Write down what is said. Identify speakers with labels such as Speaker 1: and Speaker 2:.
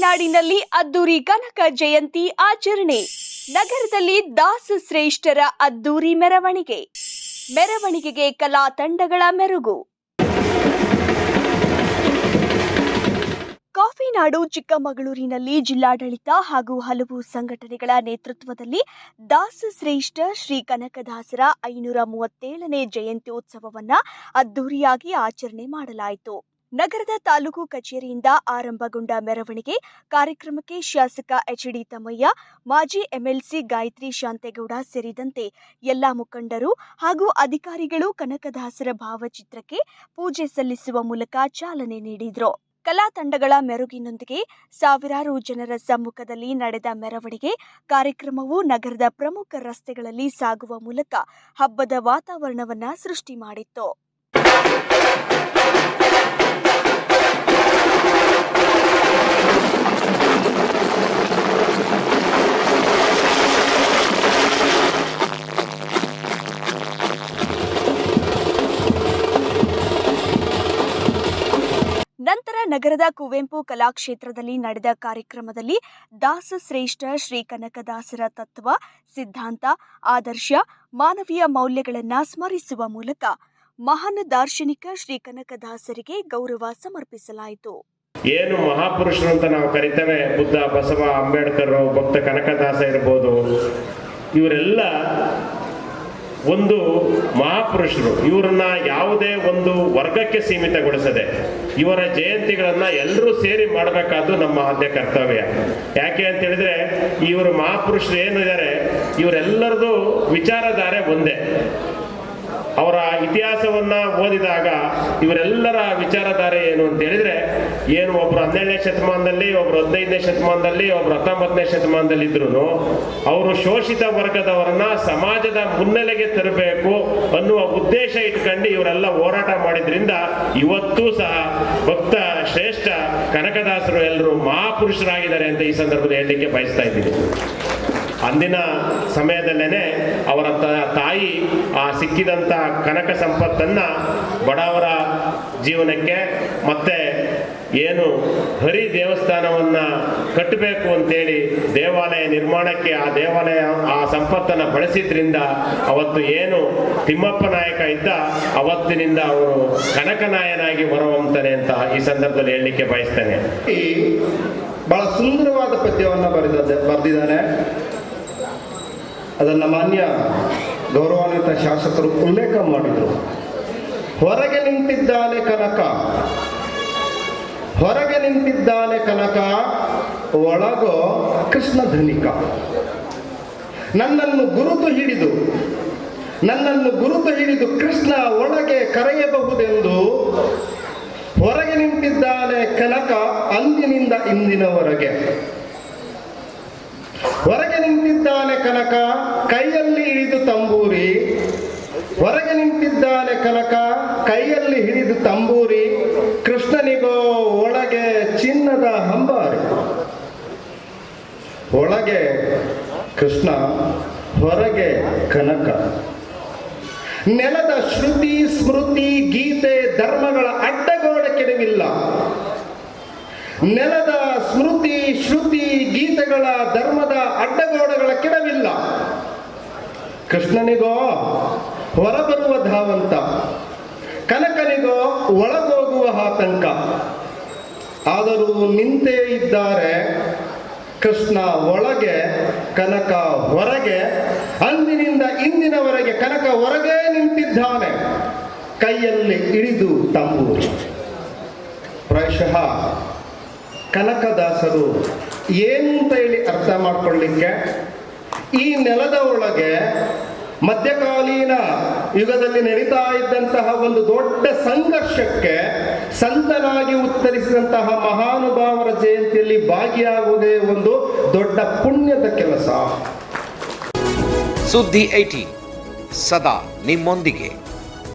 Speaker 1: ನಾಡಿನಲ್ಲಿ ಅದ್ದೂರಿ ಕನಕ ಜಯಂತಿ ಆಚರಣೆ. ನಗರದಲ್ಲಿ ದಾಸ ಶ್ರೇಷ್ಠರ ಅದ್ದೂರಿ ಮೆರವಣಿಗೆ. ಮೆರವಣಿಗೆಗೆ ಕಲಾ ತಂಡಗಳ ಮೆರುಗು. ಕಾಫಿ ನಾಡು ಚಿಕ್ಕಮಗಳೂರಿನಲ್ಲಿ ಜಿಲ್ಲಾಡಳಿತ ಹಾಗೂ ಹಲವು ಸಂಘಟನೆಗಳ ನೇತೃತ್ವದಲ್ಲಿ ದಾಸ ಶ್ರೇಷ್ಠ ಶ್ರೀ ಕನಕದಾಸರ ಐನೂರ ಮೂವತ್ತೇಳನೇ ಜಯಂತ್ಯೋತ್ಸವವನ್ನು ಅದ್ದೂರಿಯಾಗಿ ಆಚರಣೆ ಮಾಡಲಾಯಿತು. ನಗರದ ತಾಲೂಕು ಕಚೇರಿಯಿಂದ ಆರಂಭಗೊಂಡ ಮೆರವಣಿಗೆ ಕಾರ್ಯಕ್ರಮಕ್ಕೆ ಶಾಸಕ ಎಚ್ಡಿ ತಮ್ಮಯ್ಯ, ಮಾಜಿ ಎಂಎಲ್ಸಿ ಗಾಯತ್ರಿ ಶಾಂತೇಗೌಡ ಸೇರಿದಂತೆ ಎಲ್ಲ ಮುಖಂಡರು ಹಾಗೂ ಅಧಿಕಾರಿಗಳು ಕನಕದಾಸರ ಭಾವಚಿತ್ರಕ್ಕೆ ಪೂಜೆ ಸಲ್ಲಿಸುವ ಮೂಲಕ ಚಾಲನೆ ನೀಡಿದರು. ಕಲಾ ತಂಡಗಳ ಮೆರುಗಿನೊಂದಿಗೆ ಸಾವಿರಾರು ಜನರ ಸಮ್ಮುಖದಲ್ಲಿ ನಡೆದ ಮೆರವಣಿಗೆ ಕಾರ್ಯಕ್ರಮವು ನಗರದ ಪ್ರಮುಖ ರಸ್ತೆಗಳಲ್ಲಿ ಸಾಗುವ ಮೂಲಕ ಹಬ್ಬದ ವಾತಾವರಣವನ್ನು ಸೃಷ್ಟಿ ಮಾಡಿತ್ತು. ನಂತರ ನಗರದ ಕುವೆಂಪು ಕಲಾಕ್ಷೇತ್ರದಲ್ಲಿ ನಡೆದ ಕಾರ್ಯಕ್ರಮದಲ್ಲಿ ದಾಸ ಶ್ರೇಷ್ಠ ಶ್ರೀ ಕನಕದಾಸರ ತತ್ವ, ಸಿದ್ಧಾಂತ, ಆದರ್ಶ, ಮಾನವೀಯ ಮೌಲ್ಯಗಳನ್ನು ಸ್ಮರಿಸುವ ಮೂಲಕ ಮಹಾನ್ ದಾರ್ಶನಿಕ ಶ್ರೀ ಕನಕದಾಸರಿಗೆ ಗೌರವ ಸಮರ್ಪಿಸಲಾಯಿತು.
Speaker 2: ಏನು ಮಹಾಪುರುಷರು ಅಂತ ನಾವು ಕರಿತೇವೆ? ಬುದ್ಧ, ಬಸವ, ಅಂಬೇಡ್ಕರ್, ಭಕ್ತ ಕನಕದಾಸ ಇರ್ಬೋದು. ಇವರೆಲ್ಲ ಒಂದು ಮಹಾಪುರುಷರು. ಇವರನ್ನ ಯಾವುದೇ ಒಂದು ವರ್ಗಕ್ಕೆ ಸೀಮಿತಗೊಳಿಸದೆ, ಇವರ ಜಯಂತಿಗಳನ್ನ ಎಲ್ಲರೂ ಸೇರಿ ಮಾಡಬೇಕಾದ್ದು ನಮ್ಮ ಆದ್ಯ ಕರ್ತವ್ಯ. ಯಾಕೆ ಅಂತ ಹೇಳಿದ್ರೆ, ಇವರು ಮಹಾಪುರುಷರು ಏನಿದ್ದಾರೆ ಇವರೆಲ್ಲರದು ವಿಚಾರಧಾರೆ ಒಂದೇ. ಅವರ ಇತಿಹಾಸವನ್ನ ಓದಿದಾಗ ಇವರೆಲ್ಲರ ವಿಚಾರಧಾರೆ ಏನು ಅಂತ ಹೇಳಿದ್ರೆ, ಏನು ಒಬ್ರು ಹನ್ನೆರಡನೇ ಶತಮಾನದಲ್ಲಿ, ಒಬ್ರು ಹದಿನೈದನೇ ಶತಮಾನದಲ್ಲಿ, ಒಬ್ರು ಹತ್ತೊಂಬತ್ತನೇ ಶತಮಾನದಲ್ಲಿ ಇದ್ರು ಅವರು ಶೋಷಿತ ವರ್ಗದವರನ್ನ ಸಮಾಜದ ಮುನ್ನೆಲೆಗೆ ತರಬೇಕು ಅನ್ನುವ ಉದ್ದೇಶ ಇಟ್ಕೊಂಡು ಇವರೆಲ್ಲ ಹೋರಾಟ ಮಾಡಿದ್ರಿಂದ ಇವತ್ತೂ ಸಹ ಭಕ್ತ ಶ್ರೇಷ್ಠ ಕನಕದಾಸರು ಎಲ್ಲರೂ ಮಹಾಪುರುಷರಾಗಿದ್ದಾರೆ ಅಂತ ಈ ಸಂದರ್ಭದಲ್ಲಿ ಹೇಳಲಿಕ್ಕೆ ಬಯಸ್ತಾ ಇದ್ದೀನಿ. ಅಂದಿನ ಸಮಯದಲ್ಲೇ ಅವರ ತಾಯಿ ಆ ಸಿಕ್ಕಿದಂಥ ಕನಕ ಸಂಪತ್ತನ್ನು ಬಡವರ ಜೀವನಕ್ಕೆ ಮತ್ತೆ ಏನು ಹರಿ ದೇವಸ್ಥಾನವನ್ನು ಕಟ್ಟಬೇಕು ಅಂತೇಳಿ ದೇವಾಲಯ ನಿರ್ಮಾಣಕ್ಕೆ ಆ ದೇವಾಲಯ ಆ ಸಂಪತ್ತನ್ನು ಬಳಸಿದ್ರಿಂದ ಅವತ್ತು ಏನು ತಿಮ್ಮಪ್ಪ ನಾಯಕ ಇದ್ದ ಅವತ್ತಿನಿಂದ ಅವರು ಕನಕನಾಯನಾಗಿ ಹೊರಹೊಮ್ತಾನೆ ಅಂತ ಈ ಸಂದರ್ಭದಲ್ಲಿ ಹೇಳಲಿಕ್ಕೆ ಬಯಸ್ತೇನೆ.
Speaker 3: ಬಹಳ ಸುಂದರವಾದ ಪದ್ಯವನ್ನು ಬರೆದ, ಬರೆದಿದ್ದಾನೆ. ಅದನ್ನು ಮಾನ್ಯ ಗೌರವಾನ್ವಿತ ಶಾಸಕರು ಉಲ್ಲೇಖ ಮಾಡಿದರು. ಹೊರಗೆ ನಿಂತಿದ್ದಾನೆ ಕನಕ. ಹೊರಗೆ ನಿಂತಿದ್ದಾನೆ ಕನಕ, ಒಳಗೋ ಕೃಷ್ಣ ಧನಿಕ. ನನ್ನನ್ನು ಗುರುತು ಹಿಡಿದು, ನನ್ನನ್ನು ಗುರುತು ಹಿಡಿದು ಕೃಷ್ಣ ಒಳಗೆ ಕರೆಯಬಹುದೆಂದು ಹೊರಗೆ ನಿಂತಿದ್ದಾನೆ ಕನಕ ಅಂದಿನಿಂದ ಇಂದಿನವರೆಗೆ. ನಿಂತಿದ್ದಾನೆ ಕನಕ, ಕೈಯಲ್ಲಿ ಹಿಡಿದು ತಂಬೂರಿ. ಹೊರಗೆ ನಿಂತಿದ್ದಾನೆ ಕನಕ, ಕೈಯಲ್ಲಿ ಹಿಡಿದು ತಂಬೂರಿ. ಕೃಷ್ಣನಿಗೋ, ಒಳಗೆ ಚಿನ್ನದ ಹಂಬಾರಿ. ಒಳಗೆ ಕೃಷ್ಣ, ಹೊರಗೆ ಕನಕ. ನೆಲದ ಶ್ರುತಿ, ಸ್ಮೃತಿ, ಗೀತೆ, ಧರ್ಮಗಳ ಅಡ್ಡಗೋಡೆ ಕೆಡವಿಲ್ಲ. ನೆಲದ ಸ್ಮೃತಿ, ಶ್ರುತಿ ಗೀತೆಗಳ ಧರ್ಮದ ಅಡ್ಡಗೋಡಗಳ ಕೆಡವಿಲ್ಲ. ಕೃಷ್ಣನಿಗೋ ಹೊರಬರುವ ಧಾವಂತ, ಕನಕನಿಗೋ ಒಳಗೋಗುವ ಆತಂಕ. ಆದರೂ ನಿಂತೇ ಇದ್ದಾರೆ ಕೃಷ್ಣ ಒಳಗೆ, ಕನಕ ಹೊರಗೆ, ಅಂದಿನಿಂದ ಇಂದಿನವರೆಗೆ ಕನಕ ಹೊರಗೆ ನಿಂತಿದ್ದಾನೆ. ಕೈಯಲ್ಲಿ ಇಳಿದು ತಂಬೂರಿ. ಪ್ರಾಯಶಃ ಕನಕದಾಸರು ಏನು ಅಂತ ಹೇಳಿ ಅರ್ಥ ಮಾಡ್ಕೊಳ್ಳಿಕ್ಕೆ, ಈ ನೆಲದ ಒಳಗೆ ಮಧ್ಯಕಾಲೀನ ಯುಗದಲ್ಲಿ ನಡೀತಾ ಇದ್ದಂತಹ ಒಂದು ದೊಡ್ಡ ಸಂಘರ್ಷಕ್ಕೆ ಸಂತನಾಗಿ ಉತ್ತರಿಸಿದಂತಹ ಮಹಾನುಭಾವರ ಜಯಂತಿಯಲ್ಲಿ ಭಾಗಿಯಾಗುವುದೇ ಒಂದು ದೊಡ್ಡ ಪುಣ್ಯದ ಕೆಲಸ.
Speaker 4: ಸುದ್ದಿ ಐಟಿ, ಸದಾ ನಿಮ್ಮೊಂದಿಗೆ.